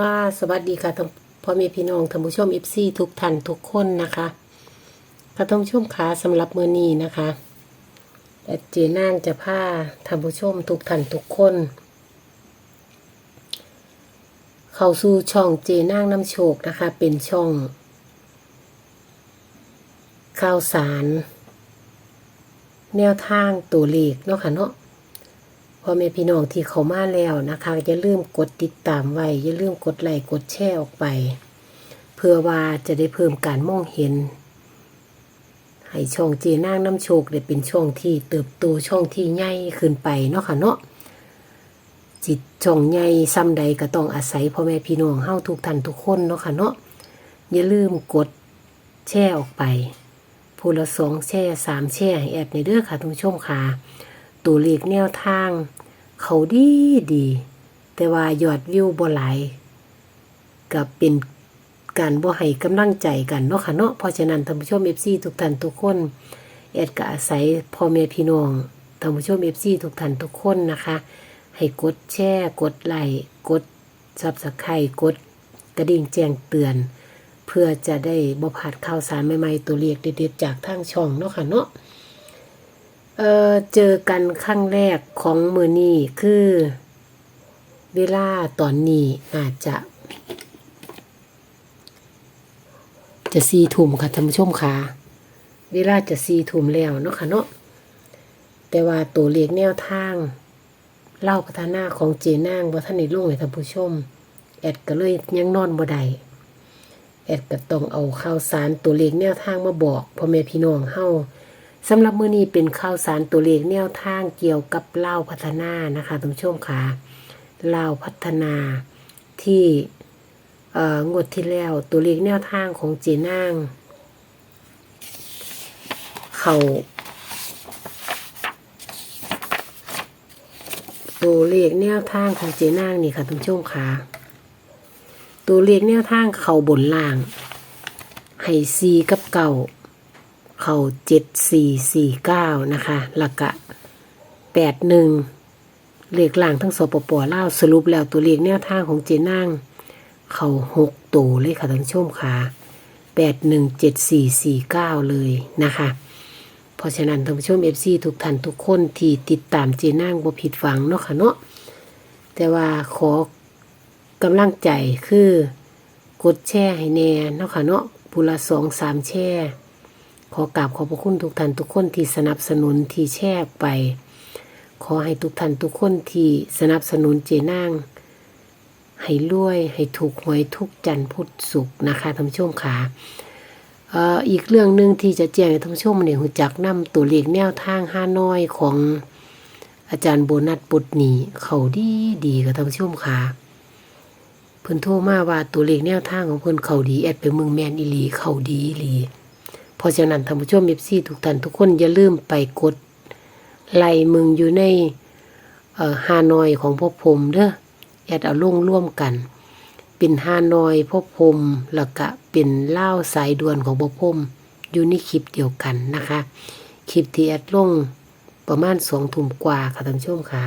ค่ะสวัสดีค่ะพ่อแม่พี่น้องท่านผู้ชมเอฟซีทุกท่านทุกคนนะคะค่ะท่านผู้ชมขาสำหรับมือนี้นะคะแอดเจนางจะพาท่านผู้ชมทุกท่านทุกคน เข้าสู่ช่องเจนางน้ำโชคนะคะ เป็นช่องข่าวสาร แนวทางตัวเลขเนาะค่ะเนาะ พ่อแม่พี่น้องที่เขามาแล้วนะคะอย่าลืมกดติดตามไว้อย่าลืมกดไลค์กดแชร์ออกไป เพื่อว่าจะได้เพิ่มการมองเห็น ให้ช่องเจนางน้ำโชคได้เป็นช่องที่เติบโตช่องที่ใหญ่ขึ้นไปเนาะค่ะเนาะจิตช่องใหญ่ซ้ำใดก็ต้องอาศัยพ่อแม่พี่น้องเฮาทุกท่านทุกคนเนาะค่ะเนาะอย่าลืมกดแชร์ออกไปผู้ละสองแชร์สามแชร์ให้แอดในเด้อค่ะทุกชมค่ะ ตัวเลขแนวทาง เขาดีดี แต่ว่ายอดวิวบ่หลายกับเป็นการบ่ให้กำลังใจกันเนาะค่ะเนาะเพราะฉะนั้นท่านผู้ชม FC ทุกท่านทุกคนแอดก็อาศัยพ่อแม่พี่น้องท่านผู้ชม FC ทุกท่านทุกคนนะคะ ให้กดแชร์กดไลค์กด Subscribe กดกระดิ่งแจ้งเตือน เพื่อจะได้บ่พลาดข่าวสารใหม่ๆตัวเลขเด็ดๆจากทางช่องเนาะค่ะเนาะ เออเจอกันครั้งแรกของมือนี้คือ เวลาตอนนี้อาจจะ จะสี่ทุ่มค่ะท่านผู้ชมค่ะเวลาจะสี่ทุ่มแล้วเนาะค่ะเนาะแต่ว่าตัวเลขแนวทาง เล่าพัฒนาของเจนางว่าท่านในลงให้ท่านผู้ชม แอดก็เลยยังนอนบ่ได้แอดก็ต้องเอาข่าวสารตัวเลขแนวทางมาบอกพ่อแม่พี่น้องเฮา สำหรับมือนี้เป็นข่าวสารตัวเลขแนวทางเกี่ยวกับเล่าพัฒนานะคะท่านผู้ชมค่ะเล่าพัฒนาที่งวดที่แล้วตัวเลขแนวทางของเจนางเขาตัวเลขแนวทางของเจนางนี่ค่ะท่านผู้ชมค่ะตัวเลขแนวทางเขาบนล่างให้ซีกับเก่า เขาเจ็ดสี่สี่เก้านะคะหลักกะแปดหนึ่งเลขล่างทั้งสปปเล่าสรุปแล้วตัวเลขแนวทางของเจนางเขาหกตัวเลยค่ะท่านผู้ชมค่ะแปดหนึ่งเจ็ดสี่สี่เก้าเลยนะคะ เพราะฉะนั้นท่านผู้ชมเอฟซีทุกท่านทุกคนที่ติดตามเจนางบ่ผิดฝังเนาะค่ะเนาะแต่ว่าขอกำลังใจคือกดแชร์ให้แน่เนาะค่ะเนาะผู้ละสองสามแชร์ ขอกราบขอบพระคุณทุกท่านทุกคนที่สนับสนุนที่แชร์ไป ขอให้ทุกท่านทุกคนที่สนับสนุนเจนางให้รวยให้ถูกหวยทุกจันทร์พุธศุกร์นะคะท่านผู้ชมค่ะอีกเรื่องหนึ่งที่จะแจ้งให้ท่านผู้ชมเนี่ยหูจักนำตัวเลขแนวทางห้าน้อยของอาจารย์โบนัสปุตหนีเขาดีดีกับท่านผู้ชมค่ะเพิ่นโทรมาว่าตัวเลขแนวทางของเพิ่นเขาดีแอดไปเมืองแมนอีหลีเขาดีอีหลี ราะฉะนั้นท่านผู้ชมเอฟซีทุกท่านทุกคนอย่าลืมไปกดไลค์มึงอยู่ในฮานอยของพ่อพรมเด้อแอดเอาลงร่วมกัน เป็นฮานอยพ่อพรมแล้วก็เป็นเล่าสายด่วนของพ่อพรมอยู่ในคลิปเดียวกันนะคะ คลิปที่แอดลงประมาณสองทุ่มกว่าค่ะท่านผู้ชมค่ะ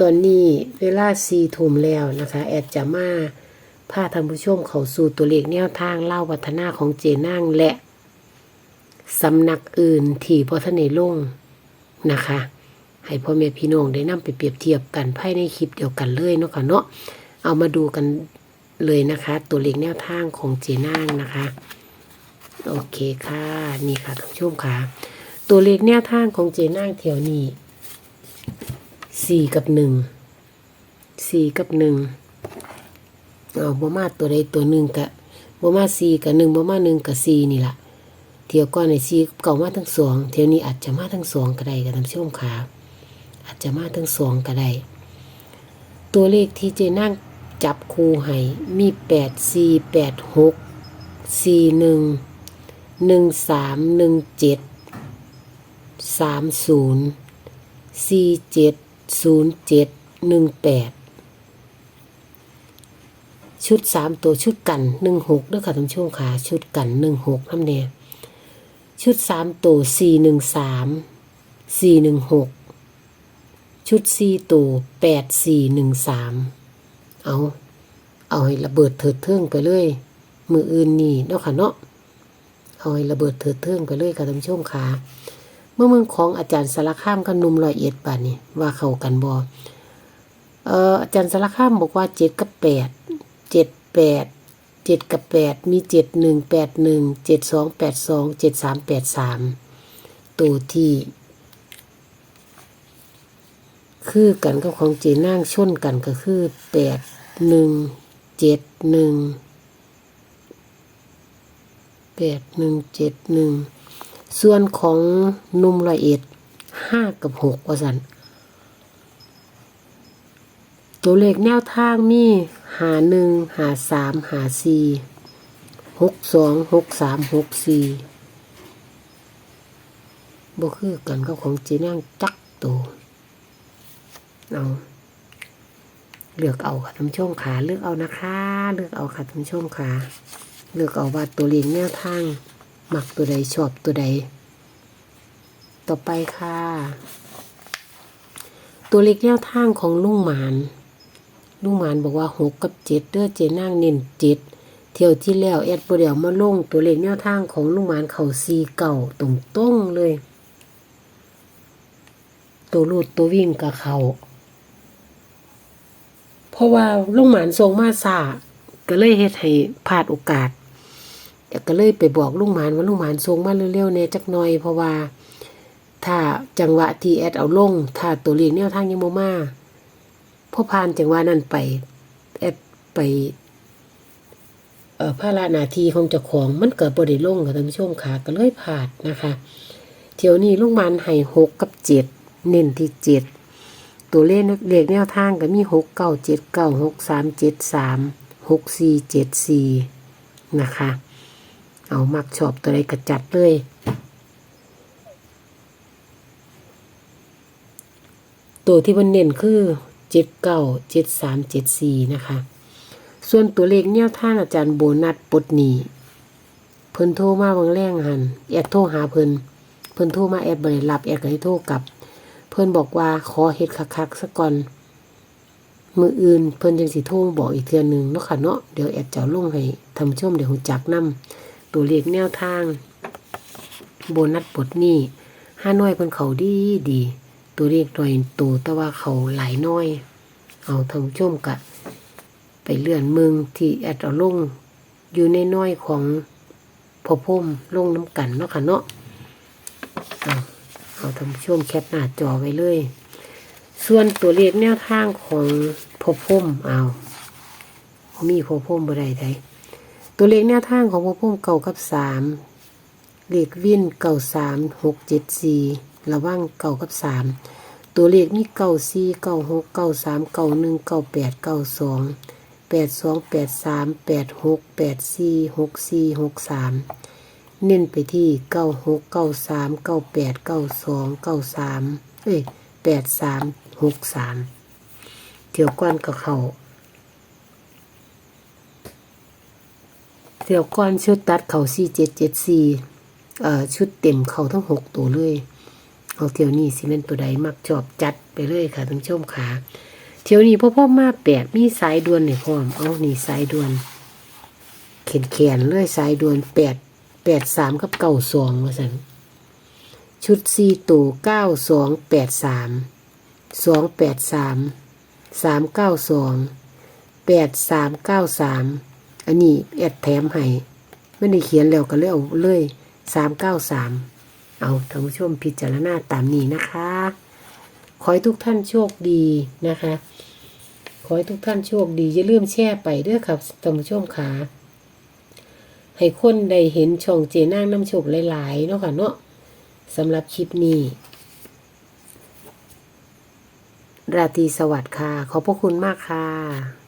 ตอนนี้เวลาสี่ทุ่มแล้วนะคะ แอดจะมาพาท่านผู้ชมเข้าสู่ตัวเลขแนวทางเล่าวัฒนาของเจนางและ สำนักอื่นที่พ่อท่านในลงนะคะ ให้พ่อแม่พี่น้องได้นำไปเปรียบเทียบกันภายในคลิปเดียวกันเลยเนาะค่ะเนาะเอามาดูกันเลยนะคะ ตัวเลขแนวทางของเจนางนะคะ โอเคค่ะนี่ค่ะท่านผู้ชมค่ะ ตัวเลขแนวทางของเจนางแถวนี้สี่กับหนึ่งสี่กับหนึ่งเอาบ่มาตัวใดตัวหนึ่งกะบ่มาสี่กับหนึ่งบ่มาหนึ่งกับสี่นี่แหละ เที่ยวก่อนในซีเก่ามาทั้งสองเที่ยวนี้อาจจะมาทั้งสองก็ได้กับท่านผู้ชมค่ะอาจจะมาทั้งสองก็ได้ตัวเลขที่เจนั่งจับคูให้มีแปดสี่แปดหกสี่หนึ่งหนึ่งสามหนึ่งเจ็ดสามศูนย์สี่เจ็ดศูนย์เจ็ดหนึ่งแปดชุดสามตัวชุดกันหนึ่งหกด้วยค่ะท่านผู้ชมค่ะชุดกันหนึ่งหกทำเนี่ย ชุดสามตัวสี่หนึ่งสามสี่หนึ่งหกชุดสี่ตัวแปดสี่หนึ่งสามเอาเอาให้ระเบิดเถิดเทิงไปเลย มืออื่นนี่เนาะค่ะเนาะเอาให้ระเบิดเถิดเทิงไปเลยค่ะท่านผู้ชมค่ะเมื่อเมืองของอาจารย์สารคามกับนุ่มรอยเอ็ดบาดนี่ว่าเข้ากันบ่เอ่ออาจารย์สารคามบอกว่าเจ็ดกับแปดเจ็ดแปด เจ็ดกับแปดมีเจ็ดหนึ่งแปดหนึ่งเจ็ดสองแปดสองเจ็ดสามแปดสามตัวที่ คือกันกับของเจนั่งชนกันก็คือแปดหนึ่งเจ็ดหนึ่งแปดหนึ่งเจ็ดหนึ่งส่วนของนุ่มละเอ็ดห้ากับหกว่าสันตัวเลขแนวทางมีาหนึ่งหาสามหาสี่หกสองหกสามหกสี่บ่คือกันกับของเจนั่งจักตัวเอาเลือกเอาค่ะท่านผู้ชมขาเลือกเอานะคะ เลือกเอาค่ะท่านผู้ชมขาเลือกเอาว่าตัวเลียงแนวทางหมักตัวใดชอบตัวใด ต่อไปค่ะ ตัวเล็กแนวทางของลุงหมาน ลุงหมานบอกว่าหกกับเจ็ดเด้อเจนั่งเน้นเจ็ดเที่ยวที่แล้วแอดโปรเดียวมาลงตัวเลขแนวทางของลุงหมานเขาซีเก่าตรงต้งเลย ตัวรูดตัววิ่งกับเขาเพราะว่าลุงหมานทรงมาซาก็เลยเฮ็ดให้พลาดโอกาสก็เลยไปบอกลุงหมานว่าลุงหมานทรงมาเร็วๆแหน่ยจักหน่อยเพราะว่า ถ้าจังหวะที่แอดเอาลง ถ้าตัวเลขแนวทางยังบ่มา พอผ่านจังหวะนั้นไปแอดไป เอ่อภาระหน้าทีของเจ้าของมันเกิดบ่ได้ลงค่ะท่านผู้ชมค่ะก็เลยพลาดนะคะเที่ยวนี้ลุงหมานให้หกกับเจ็ดเน้นที่เจ็ดตัวเลขเลขแนวทางก็มีหกเก้าเจ็ดเก้าหกสามเจ็ดสามหกสี่เจ็ดสี่นะคะ เอามักชอบตัวใดกระจัดเลยตัวที่มันเน้นคือ เจ็ดเก้าเจ็ดสามเจ็ดสี่นะคะ ส่วนตัวเลขแนวทางอาจารย์โบนัสปดหนีเพิ่นโทรมาบางแรงหันแอดโทรหาเพิ่นเพิ่นโทรมาแอดบริรับแอดก็ให้โทรกลับ เพิ่นบอกว่าขอเฮ็ดคักๆซะก่อนมืออื่นเพิ่นจังสิโทรบอกอีกเทื่อหนึงเนาะค่ะเนาะเดี๋ยวแอดจะเอาลงให้ท่านผู้ชมเดี๋ยวฮู้จักนํตัวเลขแนวทาง โบนัสปดหนี้ห้าน้อยเพิ่นเขาดีดี ตัวเลขหน่อยโตแต่ว่าเขาหลายน้อย เอาทานผู้ชมกะ ไปเลื่อนมึงที่แอดเอาลงอยู่ในน้อยของพอพุ่มลงน้ำกันเนาะค่ะเนาะเอาเอาท่านผู้ชมแคปหน้าจอไว้เลย ส่วนตัวเลขแนวทางของพอพุ่มเอามีพอพุ่มบได้ใดตัวเลขแนวทางของพอพุ่มเก่ากับสามเลขวิ่นเก่าสามหกเจ็ดสี่ ระว่างเก่ากับสามตัวเลขมีเก่าสี่เก่าหกเก่าสามเก่าหนึ่งเก่าแปดเก่าสองแปดสองแปดสามแปดหกแปดสี่หกสี่หกสามเน้นไปที่เก้าหกเก้าสามเก้าแปดเก้าสองเก้าสามเอ้ยแปดสามหกสามเที่ยวก้อนกับเขาเที่ยวก้อนชุดตัดเขาสี่เจ็ดเจ็ดสี่เอ่อชุดเต็มเขาทั้งหกตัวเลย เอาเที่ยวนี้สิเป็นตัวใดมักชอบจัดไปเลยค่ะท่านผู้ชมขาเที่ยวนี้พ่อพ่อมาแปดมีสายด่วนนี่พร้อมเอานี่สายด่วนเขียนเขียนๆเลยสายด่วนแปดแปดสามกับเก้าสองว่าสันชุดสี่ตัวเก้าสองแปดสามสองแปดสามสามเก้าสองแปดสามเก้าสามอันนี้แอดแถมให้ไม่ได้เขียนแล้วก็เลยเอาเลยสามเก้าสาม เอาท่านผู้ชมพิจารณาตามนี้นะคะ ขอให้ทุกท่านโชคดีนะคะ ขอให้ทุกท่านโชคดี อย่าลืมแชร์ไปด้วยครับท่านผู้ชมขาให้คนได้เห็นช่องเจนางน้ำโชคหลายๆเนาะค่ะเนาะสำหรับคลิปนี้ ราตรีสวัสดิ์ค่ะ ขอบพระคุณมากค่ะ